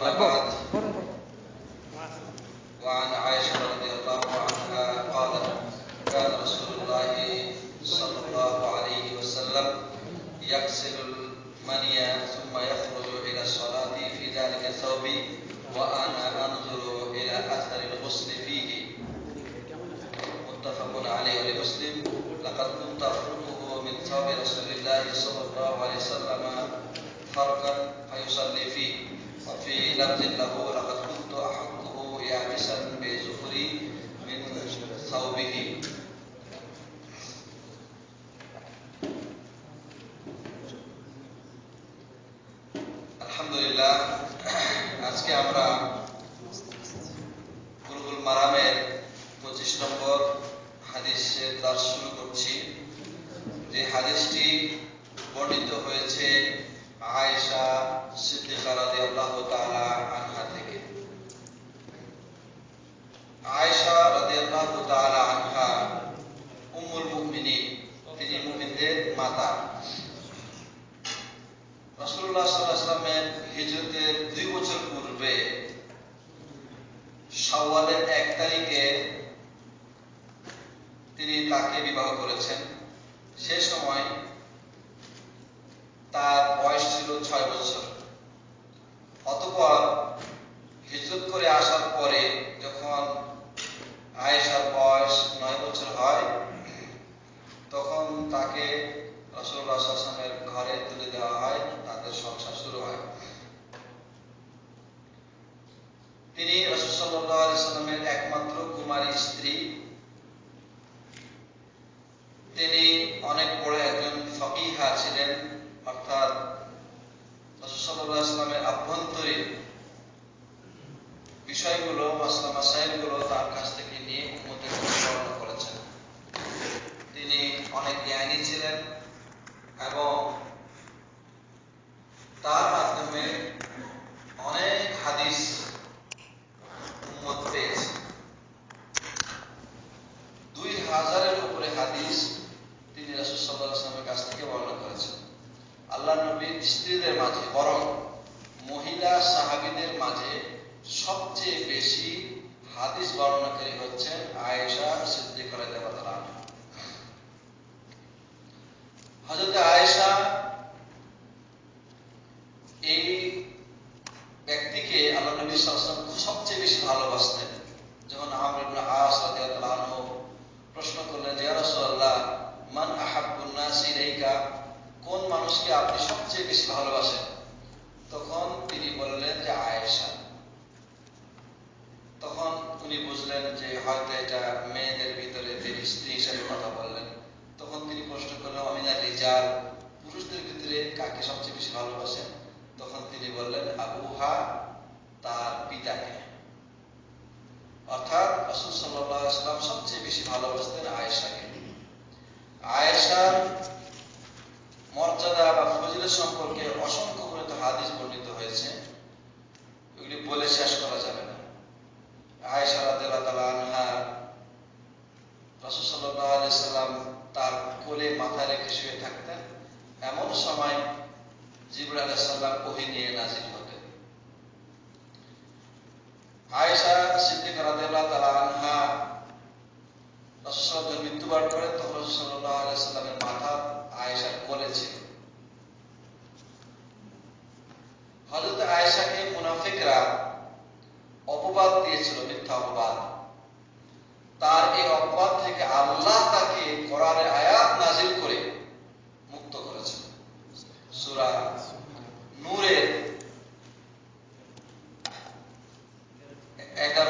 Bom, عابسا بزهر من ثوبه আলহামদুলিল্লাহ, আজকে আমরা গুরুগুল মারামের পঁচিশ নম্বর হাদিসের তার শুরু করছি। যে হাদিসটি বর্ণিত হয়েছে আয়েশা সিদ্দিকার আল্লাহ তালা da অনেক জ্ঞানী ছিলেন এবং তার বেশি ভালোবাসেন। তখন তিনি বললেন, আবুহা তার পিতাকে। অর্থাৎ রসুল সাল্লাম সবচেয়ে বেশি ভালোবাসতেন আয়েশাকে। আয়েশার মর্যাদা বা ফজিলের সম্পর্কে অসংখ্য গ্রন্থ হাদিস বর্ণিত হয়েছে। এগুলি বলে শেষ করা যাবে না। আয়েশা রাদেলা তালা আনহা রসুল সাল্লাহ আলি সাল্লাম তার কোলে মাথা রেখে শুয়ে থাকতেন। এমন সময় Zibra da Samba Correnier Nazir Eh, Eta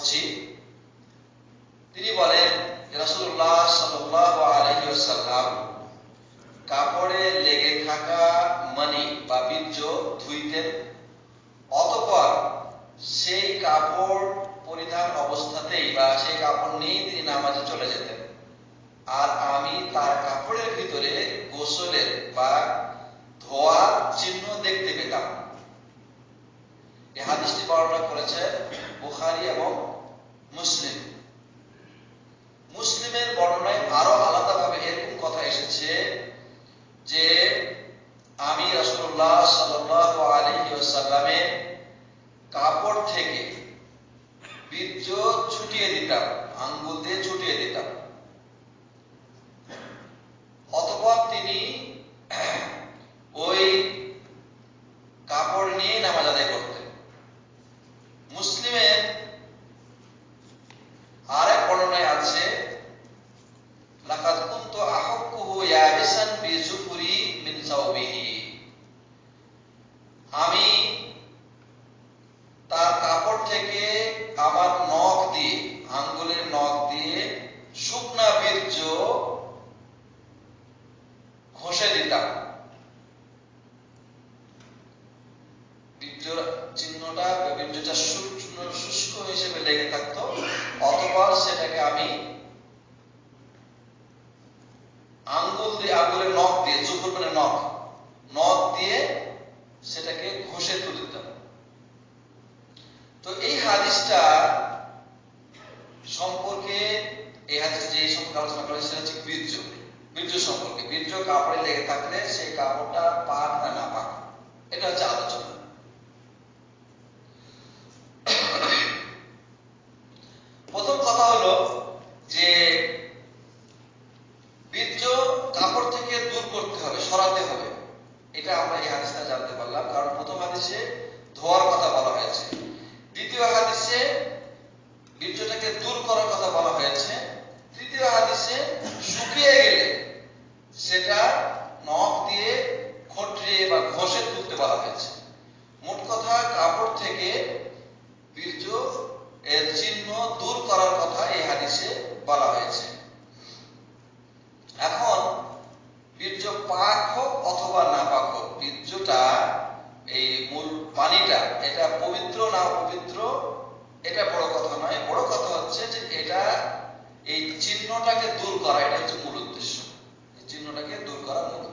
পড়ছি তিনি বলেন রাসূলুল্লাহ সাল্লাল্লাহু আলাইহি কাপড়ে লেগে থাকা মানি বা বীর্য ধুইতেন, অতঃপর সেই কাপড় পরিধান অবস্থাতেই বা সেই কাপড় নিয়েই তিনি নামাজে চলে যেতেন। আর আমি তার কাপড়ের ভিতরে গোসলের বা ধোয়ার চিহ্ন দেখতে পেতাম। এই হাদিসটি বর্ণনা করেছে বুখারী এবং মুসলিম। মুসলিমের বর্ণনায় আরও আলাদাভাবে এরকম কথা এসেছে যে আমি রাসূলুল্লাহ সাল্লাল্লাহু কাপড় থেকে বীর্য ছুটিয়ে দিতাম, আঙ্গুল দিয়ে ছুটিয়ে দিতাম। অতঃপর তিনি ওই কাপড় নিয়ে নামাজ আদায় করতেন মুসলিমের আরেক বর্ণনায় আছে লাকাদ কুনতু আহাক্কুহু ইয়াবিসান বিজুফরি মিন সাওবিহি আমি তার কাপড় থেকে আমার নখ দিয়ে আঙ্গুলের নখ দিয়ে শুকনা বীর্য ঘষে দিতাম বীর্যর চিহ্নটা বা বীর্যটা শু- শুষ্ক হিসেবে লেগে থাকতো অতঃপর আমি আঙ্গুল দিয়ে আঙ্গুলের নখ দিয়ে জুফুর মানে নখ। নখ দিয়ে সেটাকে ঘষে তুলে দিতাম তো এই হাদিসটা সম্পর্কে, এই হাদিস যে সম্পর্কে আলোচনা করা সেটা হচ্ছে বীর্য। বীর্য সম্পর্কে। বীর্য কাপড়ে লেগে থাকলে সেই কাপড়টা পাক না না পাক। এটা হচ্ছে আলোচনা প্রথম কথা হলো যে বীর্য কাপড় থেকে দূর করতে হবে, সরাতে হবে। এটা আমরা এই হাদিসটা জানতে পারলাম, কারণ প্রথম হাদিসে ধোয়ার কথা বলা হয়েছে। দ্বিতীয় হাদিসে বীর্যটাকে দূর করার কথা বলা হয়েছে। তৃতীয় হাদিসে শুকিয়ে গেলে সেটা নখ দিয়ে খটরিয়ে বা ঘষে তুলতে বলা হয়েছে। মোট কথা কাপড় থেকে বীর্য এর চিহ্ন দূর করার কথা এই হাদিসে বলা হয়েছে এখন বীর্য পাক হোক অথবা না পাক হোক, বীর্যটা এই মূল পানিটা এটা পবিত্র না অপবিত্র, এটা বড় কথা নয়। বড় কথা হচ্ছে যে এটা এই চিহ্নটাকে দূর করা, এটা হচ্ছে মূল উদ্দেশ্য। এই চিহ্নটাকে দূর করা মূল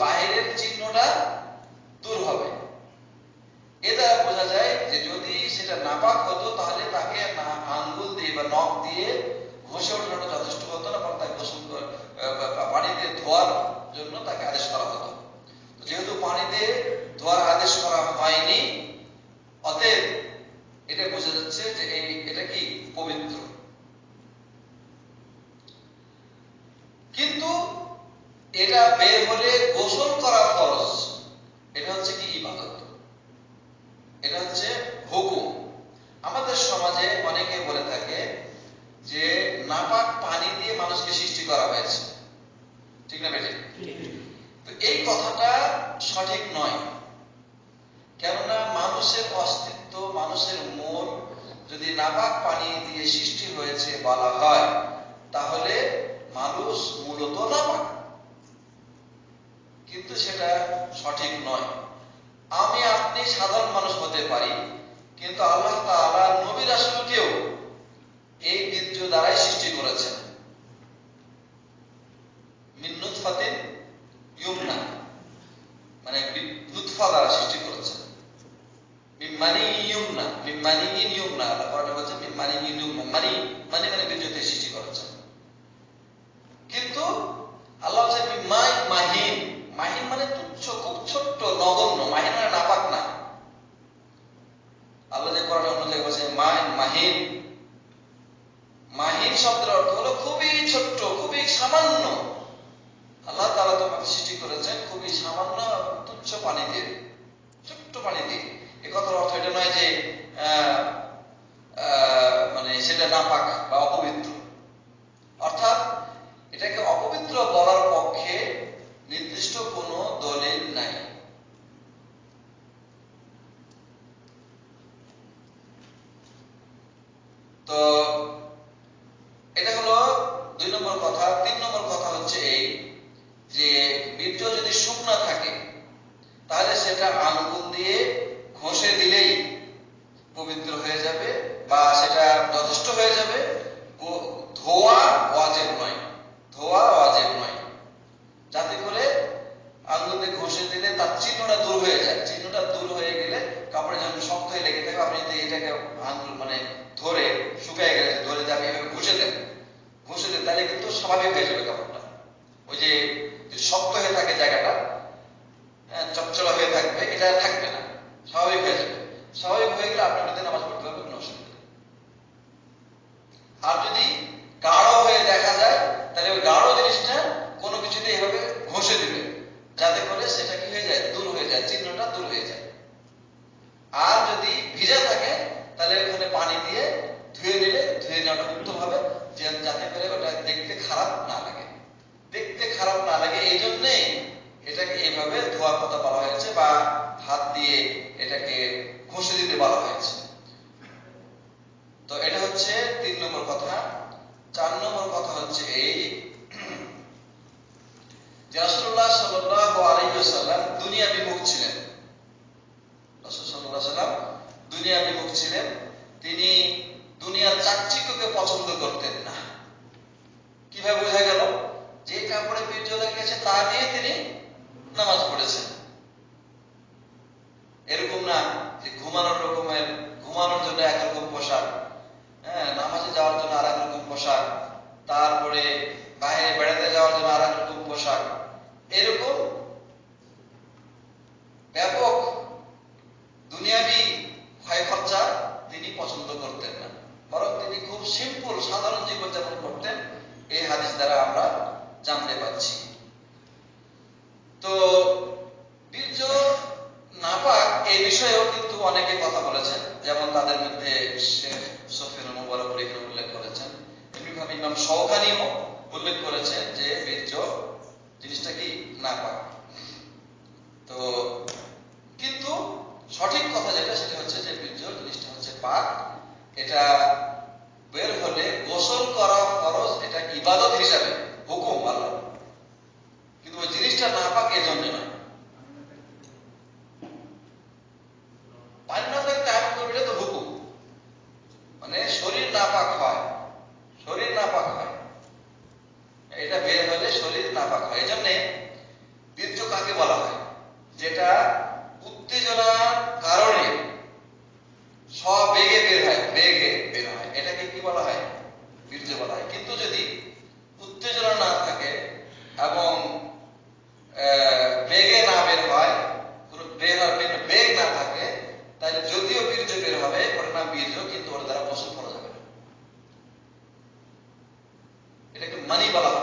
বাইরের চিহ্নটা দূর হবে। এ দ্বারা বোঝা যায় যে যদি সেটা নাপাক হতো, তাহলে তাকে আঙ্গুল দিয়ে বা নখ দিয়ে ঘষে ওঠানো যথেষ্ট হতো না, বরং তাকে গোসল পানি দিয়ে ধোয়ার জন্য তাকে আদেশ করা হতো। যেহেতু পানি দিয়ে ধোয়ার আদেশ করা হয়নি, অতএব এটা বোঝা যাচ্ছে যে এই, এটা কি পবিত্র। কিন্তু এটা বের হলে গোসল করার আল্লাহ যে কোরআন বলছে শব্দের অর্থ হলো খুবই ছোট্ট, খুবই সামান্য। আল্লাহ তারা তোমাকে সৃষ্টি করেছেন খুবই সামান্য তুচ্ছ পানিতে, ছোট্ট পানিতে। এ কথার অর্থ এটা নয় যে মানে সেটা নাপাক বা অপবিত্র। untuk এটাকে ঘুষে দিতে বলা হয়েছে। তো এটা হচ্ছে তিন নম্বর কথা। চার নম্বর কথা হচ্ছে এই দুনিয়া বিমুখ ছিলেন। দুনিয়া বিমুখ ছিলেন। তিনি দুনিয়ার চাকচিক্যকে পছন্দ করতেন না। কীভাবে বোঝা গেল? যে কাপড়ে বীর্য লেগেছে তা দিয়ে তিনি নামাজ পড়েছেন। না যে ঘুমানোর রকমের, ঘুমানোর জন্য একরকম পোশাক হ্যাঁ নামাজে যাওয়ার জন্য আর রকম পোশাক, তারপরে বাইরে বেড়াতে যাওয়ার জন্য আর রকম পোশাক, এরকম ব্যাপক দুনিয়াবি ক্ষয় খরচা তিনি পছন্দ করতেন না। বরং তিনি খুব সিম্পল সাধারণ জীবনযাপন করতেন, এই হাদিস দ্বারা আমরা জানতে পারছি। তো এটাকে মানি